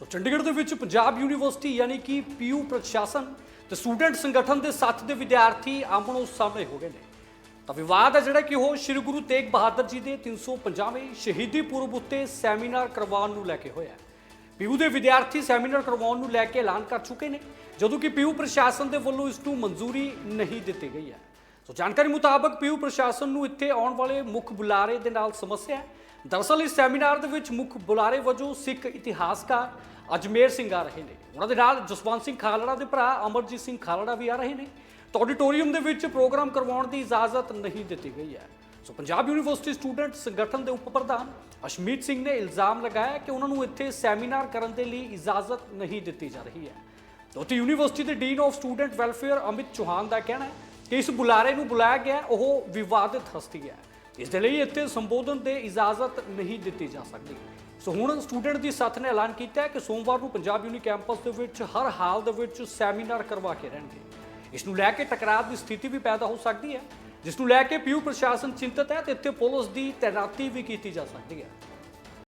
ਤੋ ਚੰਡੀਗੜ੍ਹ ਦੇ ਵਿੱਚ ਪੰਜਾਬ ਯੂਨੀਵਰਸਿਟੀ ਯਾਨੀ ਕਿ ਪੀਯੂ ਪ੍ਰਸ਼ਾਸਨ ਤੇ ਸਟੂਡੈਂਟ ਸੰਗਠਨ ਦੇ ਸੱਤ ਦੇ ਵਿਦਿਆਰਥੀ ਆਮਣੋ ਸਾਹਮਣੇ ਹੋ ਗਏ ਨੇ। ਤਾਂ ਵਿਵਾਦ ਹੈ ਜਿਹੜਾ ਕਿ ਉਹ ਸ੍ਰੀ ਗੁਰੂ ਤੇਗ ਬਹਾਦਰ ਜੀ ਦੇ 350ਵੇਂ ਸ਼ਹੀਦੀ ਪੁਰਬ ਉੱਤੇ ਸੈਮੀਨਾਰ ਕਰਵਾਉਣ ਨੂੰ ਲੈ ਕੇ ਹੋਇਆ ਹੈ। ਪੀਯੂ ਦੇ ਵਿਦਿਆਰਥੀ ਸੈਮੀਨਾਰ ਕਰਵਾਉਣ ਨੂੰ ਲੈ ਕੇ ਐਲਾਨ ਕਰ ਚੁੱਕੇ ਨੇ, ਜਦੋਂ ਕਿ ਪੀਯੂ ਪ੍ਰਸ਼ਾਸਨ ਦੇ ਵੱਲੋਂ ਇਸ ਨੂੰ ਮਨਜ਼ੂਰੀ ਨਹੀਂ ਦਿੱਤੀ ਗਈ ਹੈ। ਸੋ ਜਾਣਕਾਰੀ ਮੁਤਾਬਕ ਪੀਯੂ ਪ੍ਰਸ਼ਾਸਨ ਨੂੰ ਇੱਥੇ ਆਉਣ ਵਾਲੇ ਮੁੱਖ ਬੁਲਾਰੇ ਦੇ ਨਾਲ ਸਮੱਸਿਆ ਹੈ। ਦਰਅਸਲ, ਇਸ ਸੈਮੀਨਾਰ ਦੇ ਵਿੱਚ ਮੁੱਖ ਬੁਲਾਰੇ ਵਜੋਂ ਸਿੱਖ ਇਤਿਹਾਸਕਾਰ ਅਜਮੇਰ ਸਿੰਘ ਆ ਰਹੇ ਨੇ। ਉਹਨਾਂ ਦੇ ਨਾਲ ਜਸਵੰਤ ਸਿੰਘ ਖਾਲੜਾ ਦੇ ਭਰਾ ਅਮਰਜੀਤ ਸਿੰਘ ਖਾਲੜਾ ਵੀ ਆ ਰਹੇ ਨੇ। ਤਾਂ ਆਡੀਟੋਰੀਅਮ ਦੇ ਵਿੱਚ ਪ੍ਰੋਗਰਾਮ ਕਰਵਾਉਣ ਦੀ ਇਜਾਜ਼ਤ ਨਹੀਂ ਦਿੱਤੀ ਗਈ ਹੈ। ਸੋ ਪੰਜਾਬ ਯੂਨੀਵਰਸਿਟੀ ਸਟੂਡੈਂਟ ਸੰਗਠਨ ਦੇ ਉਪ ਪ੍ਰਧਾਨ ਅਸ਼ਮੀਤ ਸਿੰਘ ਨੇ ਇਲਜ਼ਾਮ ਲਗਾਇਆ ਕਿ ਉਹਨਾਂ ਨੂੰ ਇੱਥੇ ਸੈਮੀਨਾਰ ਕਰਨ ਦੇ ਲਈ ਇਜਾਜ਼ਤ ਨਹੀਂ ਦਿੱਤੀ ਜਾ ਰਹੀ ਹੈ। ਉੱਥੇ ਯੂਨੀਵਰਸਿਟੀ ਦੇ dean of student welfare Amit Chauhan ਦਾ ਕਹਿਣਾ ਹੈ ਕਿ ਇਸ ਬੁਲਾਰੇ ਨੂੰ ਬੁਲਾਇਆ ਗਿਆ, ਉਹ ਵਿਵਾਦਿਤ ਹਸਤੀ ਹੈ। ਇਸ ਦੇ ਲਈ ਇੱਥੇ ਸੰਬੋਧਨ ਦੇ ਇਜਾਜ਼ਤ ਨਹੀਂ ਦਿੱਤੀ ਜਾ ਸਕਦੀ। ਸੋ ਹੁਣ ਸਟੂਡੈਂਟ ਦੀ ਸੱਥ ਨੇ ਐਲਾਨ ਕੀਤਾ ਹੈ ਕਿ ਸੋਮਵਾਰ ਨੂੰ ਪੰਜਾਬ ਯੂਨੀ ਕੈਂਪਸ ਦੇ ਵਿੱਚ ਹਰ ਹਾਲ ਦੇ ਵਿੱਚ ਸੈਮੀਨਾਰ ਕਰਵਾ ਕੇ ਰਹਿਣਗੇ। ਇਸ ਨੂੰ ਲੈ ਕੇ ਟਕਰਾਅ ਦੀ ਸਥਿਤੀ ਵੀ ਪੈਦਾ ਹੋ ਸਕਦੀ ਹੈ, ਜਿਸ ਨੂੰ ਲੈ ਕੇ ਪੀਯੂ ਪ੍ਰਸ਼ਾਸਨ ਚਿੰਤਤ ਹੈ ਤੇ ਇੱਥੇ ਪੁਲਿਸ ਦੀ ਤੈਨਾਤੀ ਵੀ ਕੀਤੀ ਜਾ ਸਕਦੀ ਹੈ।